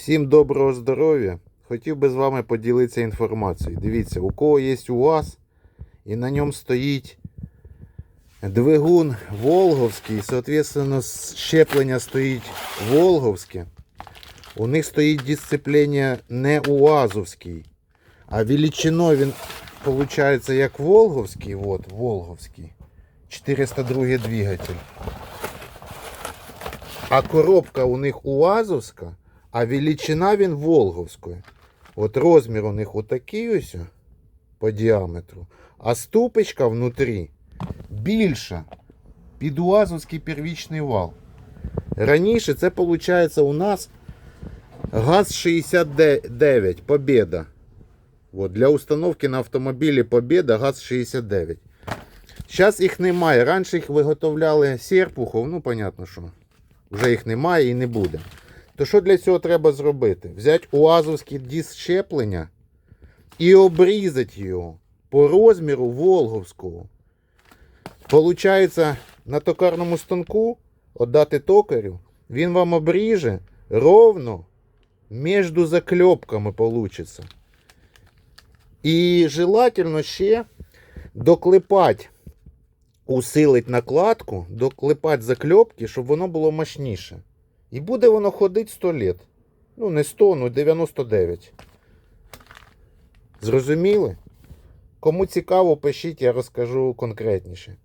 Всім доброго здоров'я. Хотів би з вами поділитися інформацією. Дивіться, у кого є УАЗ, і на ньому стоїть двигун Волговський, соответственно, щеплення стоїть Волговське. У них стоїть дисципління не УАЗовський, а величиною він виходить як Волговський. Вот, Волговський. 402 двигатель. А коробка у них УАЗовська, а величина він Волговської. От розмір у них отакий ось по діаметру. А ступочка внутрі більша. Під УАЗовський первічний вал. Раніше це виходить у нас ГАЗ-69 Побєда. От, для установки на автомобілі Побєда ГАЗ-69. Зараз їх немає. Раніше їх виготовляли Серпухов, ну, понятно, що вже їх немає і не буде. То що для цього треба зробити? Взяти УАЗовський диск щеплення і обрізати його по розміру Волговського. Получається, на токарному станку віддати токарю, він вам обріже ровно між закльопками получиться. І желательно ще доклепати, усилить накладку, доклепати закльопки, щоб воно було мощніше. І буде воно ходити 100 літ. Ну, не 100, ну 99. Зрозуміли? Кому цікаво, пишіть, я розкажу конкретніше.